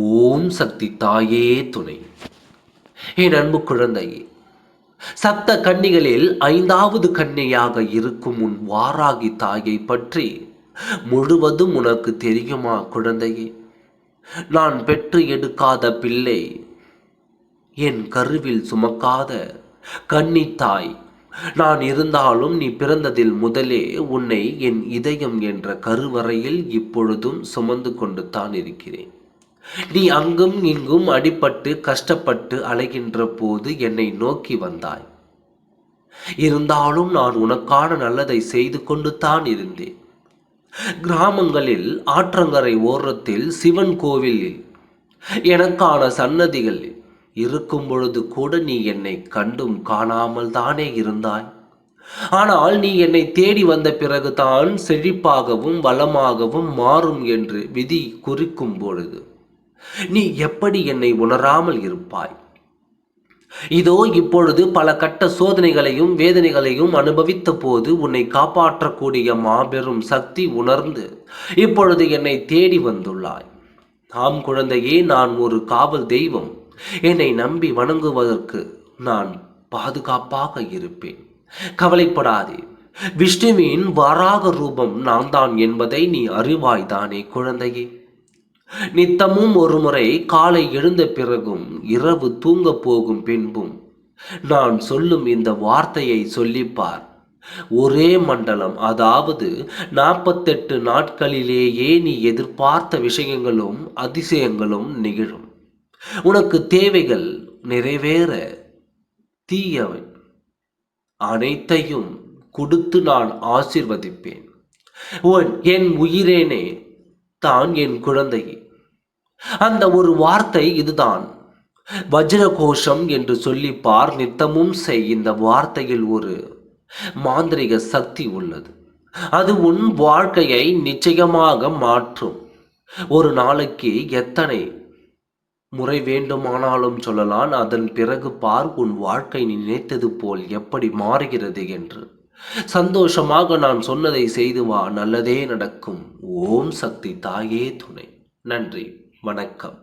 ஓம் சக்தி தாயே துணை. என் அன்பு குழந்தையே சப்த கன்னிகளில் ஐந்தாவது கன்னியாக இருக்கும் உன் வாராகி தாயை பற்றி முழுவதும் உனக்கு தெரியுமா குழந்தையே? நான் பெற்று எடுக்காத பிள்ளை என் கருவில் சுமக்காத கன்னித்தாய் நான் இருந்தாலும் நீ பிறந்ததில் முதலே உன்னை என் இதயம் என்ற கருவறையில் இப்பொழுதும் சுமந்து கொண்டு தான் இருக்கிறேன். நீ அங்கும் இங்கும் அடிபட்டு கஷ்டப்பட்டு அலைகின்ற போது என்னை நோக்கி வந்தாய். இருந்தாலும் நான் உனக்கான நல்லதை செய்து கொண்டு தான் இருந்தேன். கிராமங்களில் ஆற்றங்கரை ஓரத்தில் சிவன் கோவிலில் எனக்கான சன்னதிகள் இருக்கும் பொழுது கூட நீ என்னை கண்டும் காணாமல் தானே இருந்தாய். ஆனால் நீ என்னை தேடி வந்த பிறகுதான் செழிப்பாகவும் வளமாகவும் மாறும் என்று விதி குறிக்கும் பொழுது நீ எப்படி என்னை உணராமல் இருப்பாய்? இதோ இப்பொழுது பல கட்ட சோதனைகளையும் வேதனைகளையும் அனுபவித்த போது உன்னை காப்பாற்றக்கூடிய மாபெரும் சக்தி உணர்ந்து இப்பொழுது என்னை தேடி வந்துள்ளாய். ஆம் குழந்தையே நான் ஒரு காவல் தெய்வம். என்னை நம்பி வணங்குவதற்கு நான் பாதுகாப்பாக இருப்பேன். கவலைப்படாதே. விஷ்ணுவின் வராக ரூபம் நான் தான் என்பதை நீ அறிவாய்தானே குழந்தையே? நித்தமும் ஒரு முறை காலை எழுந்த பிறகும் இரவு தூங்க போகும் பின்பும் நான் சொல்லும் இந்த வார்த்தையை சொல்லிப்பார். ஒரே மண்டலம் அதாவது நாற்பத்தெட்டு நாட்களிலேயே நீ எதிர்பார்த்த விஷயங்களும் அதிசயங்களும் நிகழும். உனக்கு தேவைகள் நிறைவேற தீயவன் அனைத்தையும் கொடுத்து நான் ஆசிர்வதிப்பேன். என் உயிரேனே தான் என் குழந்தை. அந்த ஒரு வார்த்தை இதுதான். வஜ்ர கோஷம் என்று சொல்லி பார் நித்தமும் செய் இந்த வார்த்தையில் ஒரு மாந்திரிக சக்தி உள்ளது. அது உன் வாழ்க்கையை நிச்சயமாக மாற்றும். ஒரு நாளைக்கு எத்தனை முறை வேண்டுமானாலும் சொல்லலாம் அதன் பிறகு பார் உன் வாழ்க்கை நினைத்தது போல் எப்படி மாறுகிறது என்று. சந்தோஷமாக நான் சொன்னதை செய்து வா நல்லதே நடக்கும். ஓம் சக்தி தாயே துணை. நன்றி வணக்கம்.